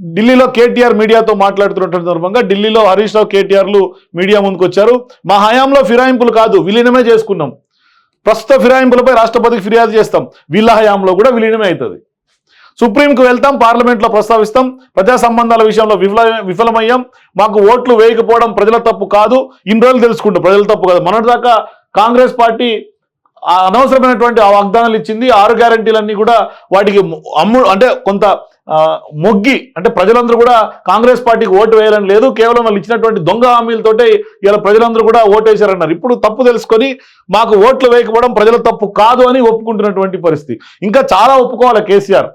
ఢిల్లీలో కేటీఆర్ మీడియాతో మాట్లాడుతున్నటువంటి సందర్భంగా ఢిల్లీలో హరీష్ రావు కేటీఆర్లు మీడియా ముందుకు వచ్చారు మా హయాంలో ఫిరాయింపులు కాదు విలీనమే చేసుకున్నాం. ప్రస్తుత ఫిరాయింపులపై రాష్ట్రపతికి ఫిర్యాదు చేస్తాం. వీళ్ళ హయాంలో కూడా విలీనమే అవుతుంది. సుప్రీంకు వెళ్తాం పార్లమెంట్లో ప్రస్తావిస్తాం. ప్రజా సంబంధాల విషయంలో విఫల విఫలమయ్యాం. మాకు ఓట్లు వేయకపోవడం ప్రజల తప్పు కాదు. ఇన్ని రోజులు తెలుసుకుంటాం. ప్రజల తప్పు కాదు. మొన్నటిదాకా కాంగ్రెస్ పార్టీ అనవసరమైనటువంటి ఆ వాగ్దానాలు ఇచ్చింది. ఆరు గ్యారంటీలన్నీ కూడా వాటికి అమ్ము అంటే కొంత మొగ్గి అంటే ప్రజలందరూ కూడా కాంగ్రెస్ పార్టీకి ఓటు వేయాలని లేదు కేవలం వాళ్ళు ఇచ్చినటువంటి దొంగ హామీలతోటే ఇలా ప్రజలందరూ కూడా ఓటు వేశారన్నారు ఇప్పుడు తప్పు తెలుసుకొని మాకు ఓట్లు వేయకపోవడం ప్రజల తప్పు కాదు అని ఒప్పుకుంటున్నటువంటి పరిస్థితి. ఇంకా చాలా ఒప్పుకోవాలి కేసీఆర్.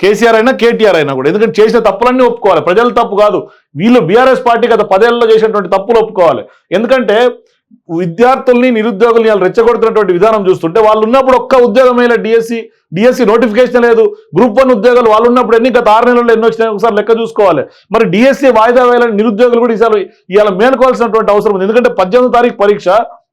కేసీఆర్ అయినా కేటీఆర్ అయినా కూడా. ఎందుకంటే చేసిన తప్పులన్నీ ఒప్పుకోవాలి. ప్రజల తప్పు కాదు. వీళ్ళు బీఆర్ఎస్ పార్టీ గత పదేళ్ళలో చేసినటువంటి తప్పులు ఒప్పుకోవాలి. ఎందుకంటే విద్యార్థుల్ని నిరుద్యోగుల్ని వాళ్ళు రెచ్చగొడుతున్నటువంటి విధానం చూస్తుంటే వాళ్ళు ఉన్నప్పుడు ఒక్క ఉద్యోగమైన డిఎస్సి డిఎస్సి నోటిఫికేషన్ లేదు. గ్రూప్ వన్ ఉద్యోగాలు వాళ్ళు ఉన్నప్పుడు ఎన్ని? గత ఆరు నెలల్లో ఎన్ని వచ్చినాయి ఒకసారి లెక్క చూసుకోవాలి. మరి డిఎస్సి వాయిదా వేయాలని నిరుద్యోగులు కూడా ఈసారి ఇవాళ మేలుకోవాల్సినటువంటి అవసరం ఉంది. ఎందుకంటే పద్దెనిమిది తారీఖు పరీక్ష.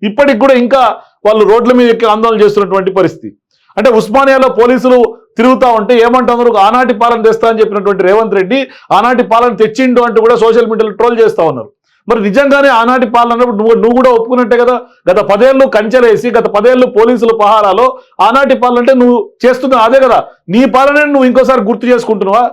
ఇప్పటికి కూడా ఇంకా వాళ్ళు రోడ్ల మీద ఎక్కి ఆందోళన చేస్తున్నటువంటి పరిస్థితి. అంటే ఉస్మానియాలో పోలీసులు తిరుగుతా ఉంటే ఏమంటున్నారు? ఆనాటి పాలన తెస్తా అని చెప్పినటువంటి రేవంత్ రెడ్డి ఆనాటి పాలన తెచ్చిండు అంటూ కూడా సోషల్ మీడియాలో ట్రోల్ చేస్తా ఉన్నారు. మరి నిజంగానే ఆనాటి పాలన అన్నప్పుడు నువ్వు నువ్వు కూడా ఒప్పుకున్నట్టే కదా? గత పదేళ్ళు కంచెలేసి గత పదేళ్ళు పోలీసులు పహారాలో ఆనాటి పాలన అంటే నువ్వు చేస్తున్నావు అదే కదా? నీ పాలనని నువ్వు ఇంకోసారి గుర్తు చేసుకుంటున్నావా?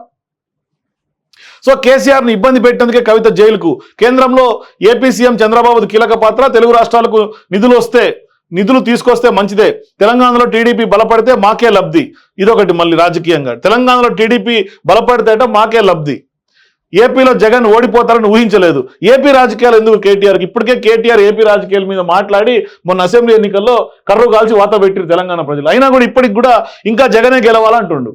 సో కేసీఆర్ని ఇబ్బంది పెట్టేందుకే కవిత జైలుకు. కేంద్రంలో ఏపీ సీఎం చంద్రబాబు కీలక పాత్ర. తెలుగు రాష్ట్రాలకు నిధులు వస్తే నిధులు తీసుకొస్తే మంచిదే. తెలంగాణలో టీడీపీ బలపడితే మాకే లబ్ధి. ఇదొకటి మళ్ళీ రాజకీయంగా. తెలంగాణలో టీడీపీ బలపడితే మాకే లబ్ధి. ఏపీలో జగన్ ఓడిపోతారని ఊహించలేదు. ఏపీ రాజకీయాలు ఎందుకు కేటీఆర్కి ఇప్పటికే కేటీఆర్ ఏపీ రాజకీయాల మీద మాట్లాడి మొన్న అసెంబ్లీ ఎన్నికల్లో కర్రు కాల్చి వాత పెట్టిరు తెలంగాణ ప్రజలు. అయినా కూడా ఇప్పటికి కూడా ఇంకా జగనే గెలవాలంటుండు.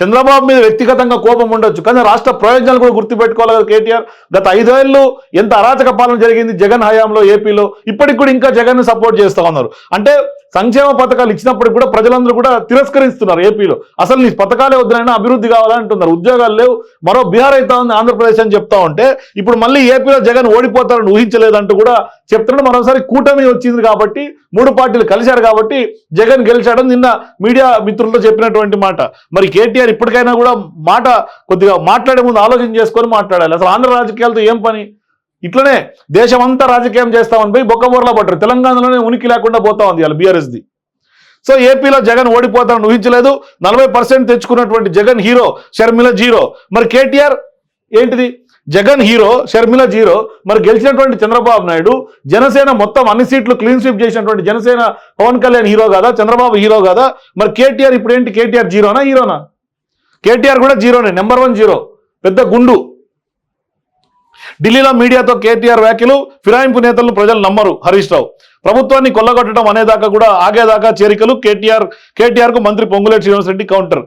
చంద్రబాబు మీద వ్యక్తిగతంగా కోపం ఉండొచ్చు. కానీ రాష్ట్ర ప్రయోజనాలు కూడా గుర్తుపెట్టుకోవాలి కదా కేటీఆర్. గత ఐదేళ్ళు ఎంత అరాచక పాలన జరిగింది జగన్ హయాంలో ఏపీలో. ఇప్పటికి కూడా ఇంకా జగన్ సపోర్ట్ చేస్తా ఉన్నారు. అంటే సంక్షేమ పథకాలు ఇచ్చినప్పుడు కూడా ప్రజలందరూ కూడా తిరస్కరిస్తున్నారు ఏపీలో. అసలు నీ పథకాలే వద్దునైనా అభివృద్ధి కావాలంటున్నారు ఉద్యోగాలు లేవు. మరో బీహార్ అయితే ఉంది ఆంధ్రప్రదేశ్ అని చెప్తా ఉంటే ఇప్పుడు మళ్ళీ ఏపీలో జగన్ ఓడిపోతారని ఊహించలేదంటూ కూడా చెప్తున్నాడు. మరోసారి కూటమి వచ్చింది కాబట్టి మూడు పార్టీలు కలిశారు కాబట్టి జగన్ గెలిచాడని నిన్న మీడియా మిత్రులతో చెప్పినటువంటి మాట. మరి కేటీఆర్ ఇప్పటికైనా కూడా మాట కొద్దిగా మాట్లాడే ముందు ఆలోచన చేసుకొని మాట్లాడాలి. అసలు ఆంధ్ర రాజకీయాలతో ఏం పని? ఇట్లనే దేశమంతా రాజకీయం చేస్తామని పోయి బొక్కబోర్లా పట్టారు తెలంగాణలోనే ఉనికి లేకుండా పోతా ఉంది ఇవాళ బీఆర్ఎస్ది. సో ఏపీలో జగన్ ఓడిపోతారని ఊహించలేదు. నలభై పర్సెంట్ తెచ్చుకున్నటువంటి జగన్ హీరో షర్మిల జీరో. మరి కేటీఆర్ ఏంటిది? Jagan hero Sharmila zero. మరి గెలిచినటువంటి చంద్రబాబు నాయుడు జనసేన మొత్తం అన్ని సీట్లు క్లీన్ స్వీప్ చేసినటువంటి జనసేన పవన్ కళ్యాణ్ హీరో కాదా? చంద్రబాబు హీరో కాదా? మరి కేటీఆర్ ఇప్పుడు ఏంటి కేటీఆర్ జీరోనా హీరోనా? కేటీఆర్ కూడా జీరోనే నెంబర్ వన్ జీరో. పెద్ద గుండు. ఢిల్లీలో మీడియాతో కేటీఆర్ వ్యాఖ్యలు ఫిరాయింపు నేతలను ప్రజలు నమ్మరు హరీష్ రావు. ప్రభుత్వాన్ని కొల్లగొట్టడం అనేదాకా కూడా ఆగేదాకా చేరికలు కేటీఆర్ కేటీఆర్కు మంత్రి పొంగులేటి శ్రీనివాసరెడ్డి కౌంటర్.